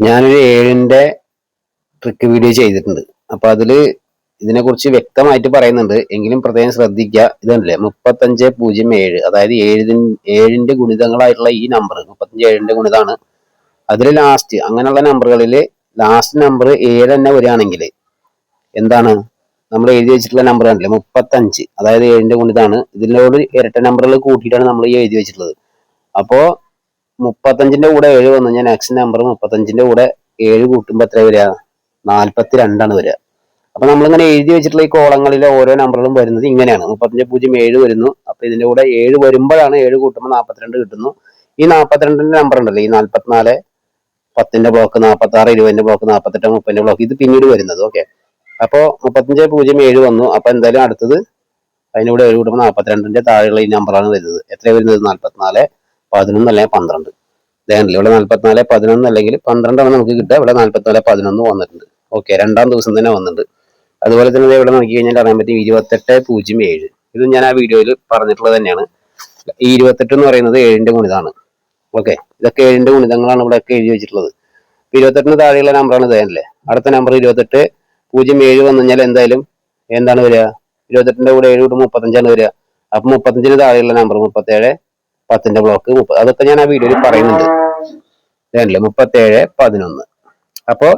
ഞാനൊരു ഏഴിന്റെ trick video ചെയ്തിട്ടുണ്ട്. അപ്പോൾ അതിൽ ഇതിനെക്കുറിച്ച് വ്യക്തമായിട്ട് പറയുന്നുണ്ട്. എങ്കിലും പ്രത്യേകം ശ്രദ്ധിക്കുക. ഇതല്ലേ മുപ്പത്തഞ്ച് പൂജ്യം ഏഴ്. അതായത് ഏഴിൻ ഏഴിന്റെ ഗുണിതങ്ങളായിട്ടുള്ള ഈ നമ്പർ മുപ്പത്തഞ്ച് ഏഴിന്റെ ഗുണിതാണ്. അതിൽ ലാസ്റ്റ് അങ്ങനെയുള്ള നമ്പറുകളിൽ ലാസ്റ്റ് നമ്പർ ഏഴ് തന്നെ വരികയാണെങ്കിൽ എന്താണ്? നമ്മൾ എഴുതി വെച്ചിട്ടുള്ള നമ്പർ കണ്ടില്ലേ? മുപ്പത്തഞ്ച്. അതായത് ഏഴിന്റെ ഗുണിതാണ്. ഇതിനോട് ഇരട്ട നമ്പറുകൾ കൂട്ടിയിട്ടാണ് നമ്മൾ ഈ എഴുതി വെച്ചിട്ടുള്ളത്. അപ്പോ മുപ്പത്തഞ്ചിന്റെ കൂടെ ഏഴ് വന്നു. ഞാൻ നെക്സ്റ്റ് നമ്പർ മുപ്പത്തഞ്ചിന്റെ കൂടെ ഏഴ് കൂട്ടുമ്പോൾ എത്ര വരിക? നാൽപ്പത്തി രണ്ടാണ് വരിക. അപ്പൊ നമ്മളിങ്ങനെ എഴുതി വെച്ചിട്ടുള്ള ഈ കോളങ്ങളിലെ ഓരോ നമ്പറുകളും വരുന്നത് ഇങ്ങനെയാണ്. മുപ്പത്തഞ്ച് പൂജ്യം ഏഴ് വരുന്നു. അപ്പൊ ഇതിന്റെ കൂടെ ഏഴ് വരുമ്പോഴാണ് ഏഴ് കൂട്ടുമ്പോൾ നാൽപ്പത്തിരണ്ട് കിട്ടുന്നു. ഈ നാൽപ്പത്തിരണ്ടിന്റെ നമ്പർ ഉണ്ടല്ലോ ഈ നാൽപ്പത്തിനാല് പത്തിന്റെ ബ്ലോക്ക് നാൽപ്പത്തി ആറ് ഇരുപതിന്റെ ബ്ലോക്ക് നാൽപ്പത്തെട്ട് മുപ്പതിന്റെ ബ്ലോക്ക് ഇത് പിന്നീട് വരുന്നത്. ഓക്കെ അപ്പോൾ മുപ്പത്തഞ്ച് പൂജ്യം ഏഴ് വന്നു. അപ്പൊ എന്തായാലും അടുത്തത് അതിനൂടെ ഏഴ് കൂട്ടുമ്പോൾ നാൽപ്പത്തിരണ്ടിന്റെ താഴെയുള്ള ഈ നമ്പറാണ് വരുന്നത്. എത്ര വരുന്നത്? നാൽപ്പത്തിനാല് പതിനൊന്ന് അല്ലെങ്കിൽ പന്ത്രണ്ട്. ഇതേണ്ടല്ലോ? ഇവിടെ നാൽപ്പത്തിനാല് പതിനൊന്ന് അല്ലെങ്കിൽ പന്ത്രണ്ടാണ് നമുക്ക് കിട്ടുക. ഇവിടെ നാൽപ്പത്തിനാല് പതിനൊന്ന് വന്നിട്ടുണ്ട്. ഓക്കെ രണ്ടാം ദിവസം തന്നെ വന്നിട്ടുണ്ട്. അതുപോലെ തന്നെ ഇവിടെ നോക്കി കഴിഞ്ഞാൽ അറിയാൻ പറ്റും ഇരുപത്തെട്ട് പൂജ്യം ഏഴ്. ഇത് ഞാൻ ആ വീഡിയോയിൽ പറഞ്ഞിട്ടുള്ളത് തന്നെയാണ്. ഈ ഇരുപത്തെട്ട് എന്ന് പറയുന്നത് ഏഴിന്റെ ഗുണിതാണ് ഓക്കെ ഇതൊക്കെ ഏഴിന്റെ ഗുണിതങ്ങളാണ് ഇവിടെ ഒക്കെ എഴുതി വെച്ചിട്ടുള്ളത്. ഇരുപത്തെട്ടിന് താഴെയുള്ള നമ്പറാണ് ഇതല്ലേ അടുത്ത നമ്പർ ഇരുപത്തെട്ട് പൂജ്യം ഏഴ് വന്നു കഴിഞ്ഞാൽ എന്തായാലും എന്താണ് വരിക? ഇരുപത്തെട്ടിന്റെ കൂടെ ഏഴ് കൂടെ മുപ്പത്തഞ്ചാണ് വരിക. അപ്പൊ മുപ്പത്തഞ്ചിന് താഴെയുള്ള നമ്പർ മുപ്പത്തേഴ് പത്തിന്റെ ബ്ലോക്ക് മുപ്പത് അതൊക്കെ ഞാൻ ആ വീഡിയോയിൽ പറയുന്നുണ്ട്. ഇതല്ലേ മുപ്പത്തേഴ് പതിനൊന്ന്. അപ്പോ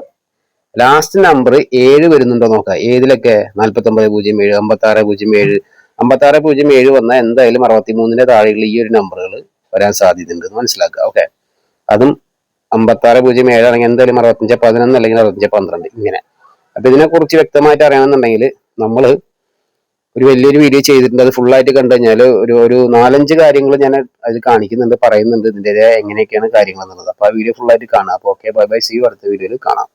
ലാസ്റ്റ് നമ്പർ ഏഴ് വരുന്നുണ്ടോ നോക്കാം. ഏതിലൊക്കെ? നാൽപ്പത്തി ഒമ്പത് പൂജ്യം ഏഴ് അമ്പത്തി ആറ് പൂജ്യം ഏഴ്. അമ്പത്തി ആറ് പൂജ്യം ഏഴ് വന്നാൽ എന്തായാലും അറുപത്തി മൂന്നിന്റെ താഴെയുള്ള ഈ ഒരു നമ്പറുകൾ വരാൻ സാധ്യതയുണ്ട് എന്ന് മനസ്സിലാക്കുക. ഓക്കെ അതും അമ്പത്തി ആറ് പൂജ്യം ഏഴ് ആണെങ്കിൽ എന്തായാലും അറുപത്തഞ്ച് പതിനൊന്ന് അല്ലെങ്കിൽ അറുപത്തഞ്ച് പന്ത്രണ്ട് ഇങ്ങനെ. അപ്പൊ ഇതിനെ കുറിച്ച് വ്യക്തമായിട്ട് അറിയണമെന്നുണ്ടെങ്കിൽ നമ്മൾ ഒരു വലിയൊരു വീഡിയോ ചെയ്തിട്ടുണ്ട്. അത് ഫുൾ ആയിട്ട് കണ്ടു കഴിഞ്ഞാൽ ഒരു ഒരു നാലഞ്ച് കാര്യങ്ങൾ ഞാൻ അത് കാണിക്കുന്നുണ്ട് പറയുന്നുണ്ട് ഇതിന്റെ എങ്ങനെയൊക്കെയാണ് കാര്യങ്ങൾ എന്നുള്ളത് അപ്പോൾ ആ വീഡിയോ ഫുൾ ആയിട്ട് കാണാം. അപ്പോൾ ഓക്കെ ബൈ ബൈ സി അടുത്ത വീഡിയോയിൽ കാണാം.